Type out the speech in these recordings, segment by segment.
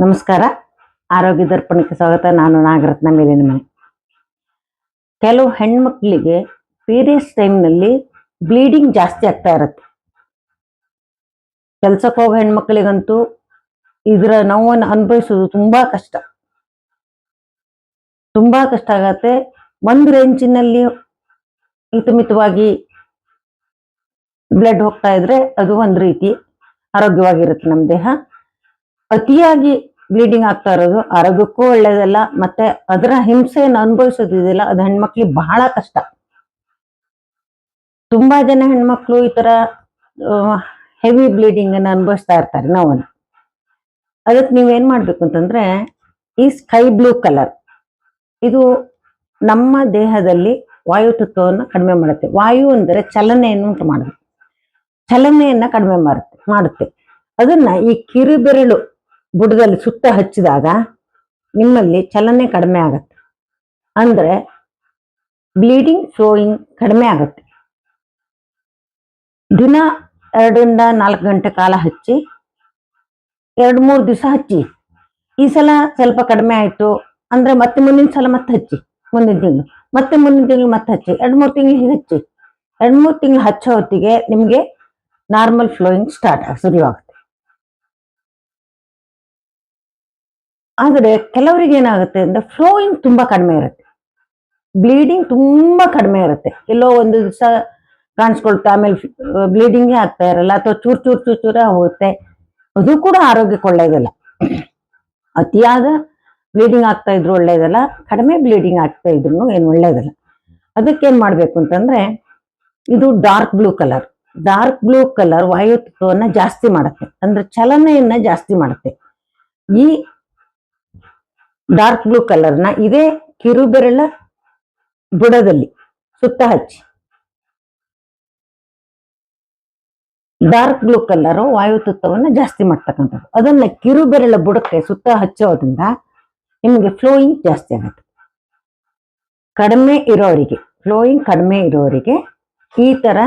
ನಮಸ್ಕಾರ. ಆರೋಗ್ಯ ದರ್ಪಣಕ್ಕೆ ಸ್ವಾಗತ. ನಾನು ನಾಗರತ್ನ ಮೇಲಿನ ಮನೆ. ಕೆಲವು ಹೆಣ್ಮಕ್ಳಿಗೆ ಪೀರಿಯಡ್ಸ್ ಟೈಮ್ನಲ್ಲಿ ಬ್ಲೀಡಿಂಗ್ ಜಾಸ್ತಿ ಆಗ್ತಾ ಇರುತ್ತೆ. ಕೆಲ್ಸಕ್ಕೆ ಹೋಗೋ ಹೆಣ್ಮಕ್ಳಿಗಂತೂ ಇದರ ನೋವನ್ನು ಅನುಭವಿಸೋದು ತುಂಬಾ ಕಷ್ಟ. ತುಂಬಾ ಕಷ್ಟ ಆಗತ್ತೆ. ಒಂದು ರೇಂಜಿನಲ್ಲಿ ಹಿತಮಿತವಾಗಿ ಬ್ಲಡ್ ಹೋಗ್ತಾ ಇದ್ರೆ ಅದು ಒಂದು ರೀತಿ ಆರೋಗ್ಯವಾಗಿರುತ್ತೆ ನಮ್ಮ ದೇಹ. ಅತಿಯಾಗಿ ಬ್ಲೀಡಿಂಗ್ ಆಗ್ತಾ ಇರೋದು ಆರೋಗ್ಯಕ್ಕೂ ಒಳ್ಳೇದಲ್ಲ, ಮತ್ತೆ ಅದರ ಹಿಂಸೆಯನ್ನು ಅನುಭವಿಸೋದಿದೆಯಲ್ಲ ಅದು ಹೆಣ್ಮಕ್ಳಿಗೆ ಬಹಳ ಕಷ್ಟ. ತುಂಬಾ ಜನ ಹೆಣ್ಮಕ್ಳು ಈ ತರ ಹೆವಿ ಬ್ಲೀಡಿಂಗ್ ಅನ್ನು ಅನುಭವಿಸ್ತಾ ಇರ್ತಾರೆ ನೋವನ್ನು ಅದಕ್ಕೆ ನೀವೇನ್ ಮಾಡ್ಬೇಕು ಅಂತಂದ್ರೆ, ಈ ಸ್ಕೈ ಬ್ಲೂ ಕಲರ್ ಇದು ನಮ್ಮ ದೇಹದಲ್ಲಿ ವಾಯು ತತ್ವವನ್ನು ಕಡಿಮೆ ಮಾಡುತ್ತೆ. ವಾಯು ಅಂದರೆ ಚಲನೆಯನ್ನು ಉಂಟು ಮಾಡುತ್ತೆ. ಚಲನೆಯನ್ನ ಕಡಿಮೆ ಮಾಡುತ್ತೆ ಮಾಡುತ್ತೆ. ಅದನ್ನ ಈ ಕಿರುಬೆರಳು ಬುಡದಲ್ಲಿ ಸುತ್ತ ಹಚ್ಚಿದಾಗ ನಿಮ್ಮಲ್ಲಿ ಚಲನೆ ಕಡಿಮೆ ಆಗತ್ತೆ. ಅಂದ್ರೆ ಬ್ಲೀಡಿಂಗ್ ಫ್ಲೋಯಿಂಗ್ ಕಡಿಮೆ ಆಗತ್ತೆ. ದಿನ ಎರಡರಿಂದ ನಾಲ್ಕು ಗಂಟೆ ಕಾಲ ಹಚ್ಚಿ, ಎರಡು ಮೂರು ದಿವಸ ಹಚ್ಚಿ. ಈ ಸಲ ಸ್ವಲ್ಪ ಕಡಿಮೆ ಆಯಿತು ಅಂದ್ರೆ ಮತ್ತೆ ಮುಂದಿನ ಸಲ ಮತ್ತೆ ಹಚ್ಚಿ, ಮುಂದಿನ ತಿಂಗಳು. ಮತ್ತೆ ಮುಂದಿನ ತಿಂಗಳು ಮತ್ತೆ ಹಚ್ಚಿ, ಎರಡು ಮೂರು ತಿಂಗಳು ಹೀಗೆ ಹಚ್ಚಿ. ಎರಡು ಮೂರು ತಿಂಗಳು ಹಚ್ಚೋ ಹೊತ್ತಿಗೆ ನಿಮಗೆ ನಾರ್ಮಲ್ ಫ್ಲೋಯಿಂಗ್ ಸ್ಟಾರ್ಟ್ ಶುರುವಾಗುತ್ತೆ ಆದರೆ ಕೆಲವರಿಗೆ ಏನಾಗುತ್ತೆ ಅಂದ್ರೆ ಫ್ಲೋಯಿಂಗ್ ತುಂಬಾ ಕಡಿಮೆ ಇರುತ್ತೆ. ಬ್ಲೀಡಿಂಗ್ ತುಂಬಾ ಕಡಿಮೆ ಇರುತ್ತೆ. ಎಲ್ಲೋ ಒಂದು ದಿವಸ ಕಾಣಿಸ್ಕೊಳ್ತಾ, ಆಮೇಲೆ ಬ್ಲೀಡಿಂಗೇ ಆಗ್ತಾ ಇರಲ್ಲ, ಅಥವಾ ಚೂರು ಚೂರು ಚೂರು ಚೂರ ಹೋಗುತ್ತೆ. ಅದು ಕೂಡ ಆರೋಗ್ಯಕ್ಕೆ ಒಳ್ಳೇದಲ್ಲ. ಅತಿಯಾದ ಬ್ಲೀಡಿಂಗ್ ಆಗ್ತಾ ಇದ್ರು ಒಳ್ಳೇದಲ್ಲ, ಕಡಿಮೆ ಬ್ಲೀಡಿಂಗ್ ಆಗ್ತಾ ಇದ್ರು ಏನು ಒಳ್ಳೇದಲ್ಲ. ಅದಕ್ಕೇನು ಮಾಡಬೇಕು ಅಂತಂದರೆ, ಇದು dark blue colour dark blue colour ವಾಯುತ್ವವನ್ನ ಜಾಸ್ತಿ ಮಾಡುತ್ತೆ. ಅಂದ್ರೆ ಚಲನೆಯನ್ನ ಜಾಸ್ತಿ ಮಾಡುತ್ತೆ. ಈ ಡಾರ್ಕ್ ಬ್ಲೂ ಕಲರ್ನ ಇದೇ ಕಿರುಬೆರಳ ಬುಡದಲ್ಲಿ ಸುತ್ತ ಹಚ್ಚಿ. ಡಾರ್ಕ್ ಬ್ಲೂ ಕಲರ್ ವಾಯುತತ್ವವನ್ನು ಜಾಸ್ತಿ ಮಾಡ್ತಕ್ಕಂಥದ್ದು. ಅದನ್ನ ಕಿರುಬೆರಳ ಬುಡಕ್ಕೆ ಸುತ್ತ ಹಚ್ಚೋದ್ರಿಂದ ನಿಮಗೆ ಫ್ಲೋಯಿಂಗ್ ಜಾಸ್ತಿ ಆಗುತ್ತೆ. ಕಡಿಮೆ ಇರೋರಿಗೆ ಫ್ಲೋಯಿಂಗ್ ಕಡಿಮೆ ಇರೋರಿಗೆ ಈ ತರ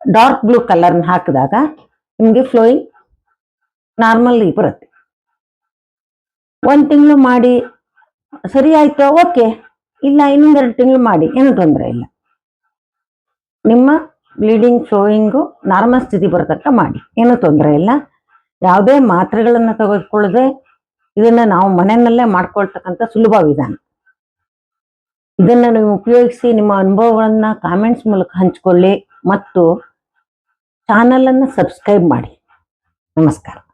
ಡಾರ್ಕ್ ಬ್ಲೂ ಕಲರ್ನ ಹಾಕಿದಾಗ ನಿಮಗೆ ಫ್ಲೋಯಿಂಗ್ ನಾರ್ಮಲ್ ಬರುತ್ತೆ. ಒಂದ್ ತಿಂಗಳು ಮಾಡಿ ಸರಿ ಆಯಿತು ಓಕೆ ಇಲ್ಲ ಇನ್ನೊಂದೆರಡು ತಿಂಗಳು ಮಾಡಿ, ಏನು ತೊಂದರೆ ಇಲ್ಲ. ನಿಮ್ಮ ಬ್ಲೀಡಿಂಗ್ ಫ್ಲೋಯಿಂಗು ನಾರ್ಮಲ್ ಸ್ಥಿತಿ ಬರತಕ್ಕ ಮಾಡಿ, ಏನು ತೊಂದರೆ ಇಲ್ಲ. ಯಾವುದೇ ಮಾತ್ರೆಗಳನ್ನು ತೆಗೆದುಕೊಳ್ಳದೆ ಇದನ್ನ ನಾವು ಮನೆಯಲ್ಲೇ ಮಾಡ್ಕೊಳ್ತಕ್ಕಂಥ ಸುಲಭ ವಿಧಾನ. ಇದನ್ನ ನೀವು ಉಪಯೋಗಿಸಿ ನಿಮ್ಮ ಅನುಭವಗಳನ್ನು ಕಾಮೆಂಟ್ಸ್ ಮೂಲಕ ಹಂಚಿಕೊಳ್ಳಿ ಮತ್ತು ಚಾನಲ್ ಅನ್ನು ಸಬ್ಸ್ಕ್ರೈಬ್ ಮಾಡಿ. ನಮಸ್ಕಾರ.